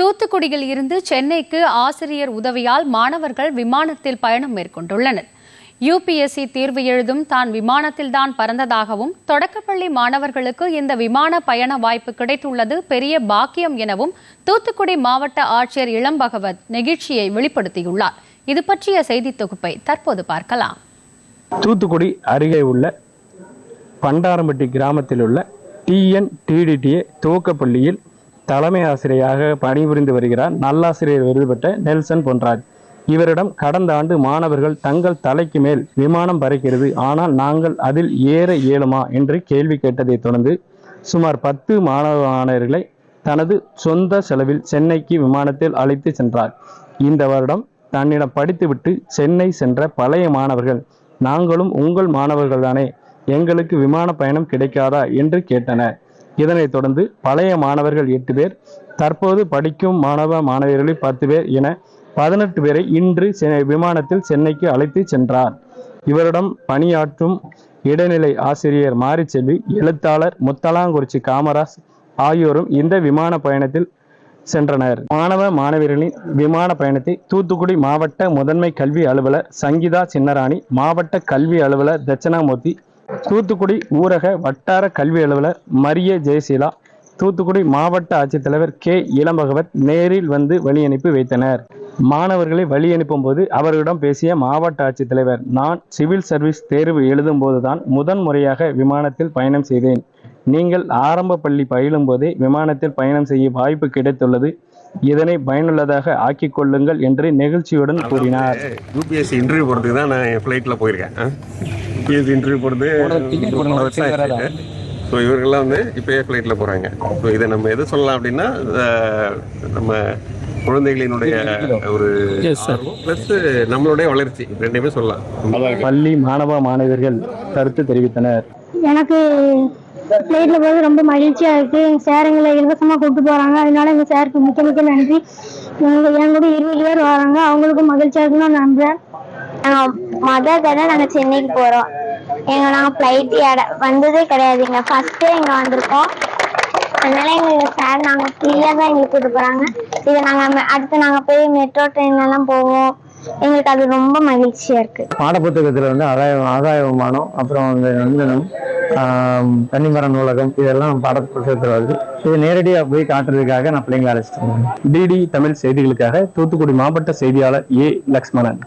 தூத்துக்குடியில் இருந்து சென்னைக்கு ஆசிரியர் உதவியால் மாணவர்கள் விமானத்தில் பயணம் மேற்கொண்டுள்ளனர். யுபிஎஸ்சி தேர்வு எழுதும் தான் விமானத்தில்தான் பறந்ததாகவும் தொடக்கப்பள்ளி மாணவர்களுக்கு இந்த விமான பயண வாய்ப்பு கிடைத்துள்ளது பெரிய பாக்கியம் எனவும் தூத்துக்குடி மாவட்ட ஆட்சியர் இளம்பகவத் நெகிழ்ச்சியை வெளிப்படுத்தியுள்ளார். இது பற்றிய செய்தி தொகுப்பை தற்போது பார்க்கலாம். தூத்துக்குடி அருகே உள்ள பண்டாரம்பட்டி கிராமத்தில் உள்ள டிஎன் டிடிடிஏ துவக்கப்பள்ளியில் தலைமை ஆசிரியராக பணிபுரிந்து வருகிறார். நல்லாசிரியர் விருது பெற்ற நெல்சன் பொன்ராஜ். இவரிடம் கடந்த ஆண்டு மாணவர்கள் தங்கள் தலைக்கு மேல் விமானம் பறக்கிறது. ஆனால் நாங்கள் அதில் ஏற இயலுமா என்று கேள்வி கேட்டதைத் தொடர்ந்து சுமார் பத்து மாணவ மாணவர்களை தனது சொந்த செலவில் சென்னைக்கு விமானத்தில் அழைத்து சென்றார். இந்த வருடம் தன்னிடம் படித்துவிட்டு சென்னை சென்ற பழைய மாணவர்கள் நாங்களும் உங்கள் மாணவர்கள்தானே? எங்களுக்கு விமான பயணம் கிடைக்காதா? என்று கேட்டனர். இதனைத் தொடர்ந்து பழைய மாணவர்கள் எட்டு பேர் தற்போது படிக்கும் மாணவ மாணவியர்களில் பத்து பேர் என பதினெட்டு பேரை இன்று செ- விமானத்தில் சென்னைக்கு அழைத்து சென்றார். இவரிடம் பணியாற்றும் இடைநிலை ஆசிரியர் மாரிச்செல்வி எழுத்தாளர் முத்தலாங்குறிச்சி காமராஜ் ஆகியோரும் இந்த விமான பயணத்தில் சென்றனர். மாணவ மாணவியர்களின் விமான பயணத்தை தூத்துக்குடி மாவட்ட முதன்மை கல்வி அலுவலர் சங்கீதா சின்னராணி மாவட்ட கல்வி அலுவலர் தட்சணாமூர்த்தி தூத்துக்குடி ஊரக வட்டார கல்வி அலுவலர் மரிய ஜெயசீலா தூத்துக்குடி மாவட்ட ஆட்சித்தலைவர் கே. இளம்பகவத் நேரில் வந்து வழியனுப்பி வைத்தனர். மாணவர்களை வழி அனுப்பும் போது அவர்களிடம் பேசிய மாவட்ட ஆட்சித்தலைவர் நான் சிவில் சர்வீஸ் தேர்வு எழுதும் போதுதான் முதன் முறையாக விமானத்தில் பயணம் செய்தேன். நீங்கள் ஆரம்ப பள்ளி பயிலும் போதே விமானத்தில் பயணம் செய்ய வாய்ப்பு கிடைத்துள்ளது. இதனை பயனுள்ளதாக ஆக்கிக் கொள்ளுங்கள் என்று நெகிழ்ச்சியுடன் கூறினார். யூபிஎஸ்சி இன்டர்வியூ போகிறதுக்கு தான் நான் ஃப்ளைட்டில் போயிருக்கேன். யூபிஎஸ்சி இன்டர்வியூ போகிறது ஸோ இவர்கள்லாம் வந்து இப்போயே ஃப்ளைட்டில் போகிறாங்க ஸோ இதை நம்ம எது சொல்லலாம் அப்படின்னா நம்ம குழந்தைகளினுடைய ஒரு ப்ளஸ் நம்மளுடைய வளர்ச்சி ரெண்டையுமே சொல்லலாம். பள்ளி மாணவ மாணவர்கள் கருத்து தெரிவித்தனர். எனக்கு ஃப்ளைட்ல போகிறது ரொம்ப மகிழ்ச்சியா இருக்கு. எங்க சார் எங்களை இலவசமா கூப்பிட்டு போறாங்க. அதனால எங்க சாருக்கு மிக்க மிக்க நன்றி. எங்க என் கூட இருபது பேர் வராங்க. அவங்களுக்கும் மகிழ்ச்சியா இருக்குன்னு நான் நம்புறேன். மொதல் தடவை நாங்கள் சென்னைக்கு போகிறோம் எங்க நாங்கள் ஃப்ளைட் வந்ததே கிடையாது இங்கே ஃபர்ஸ்டே இங்கே வந்திருக்கோம். அதனால எங்களுக்கு சார் நாங்கள் ஃப்ரீயாக தான் எங்களுக்கு கூட்டு போகிறாங்க இது நாங்கள் அடுத்து நாங்கள் போய் மெட்ரோ ட்ரெயின்லலாம் போவோம். எங்களுக்கு அது ரொம்ப மகிழ்ச்சியாக இருக்குது பாடப்புத்தகத்துல வந்து ஆதாய ஆதாய விமானம் அப்புறம் வந்து நந்தனம் தனிமர கன்னிமரம் நூலகம் இதெல்லாம் பாடப்புத்தகத்தில் வருது. இது நேரடியாக போய் காட்டுறதுக்காக நான் பிள்ளைங்களை அழைச்சிட்டு வந்தேன். டிடி தமிழ் செய்திகளுக்காக தூத்துக்குடி மாவட்ட செய்தியாளர் ஏ லக்ஷ்மணன்.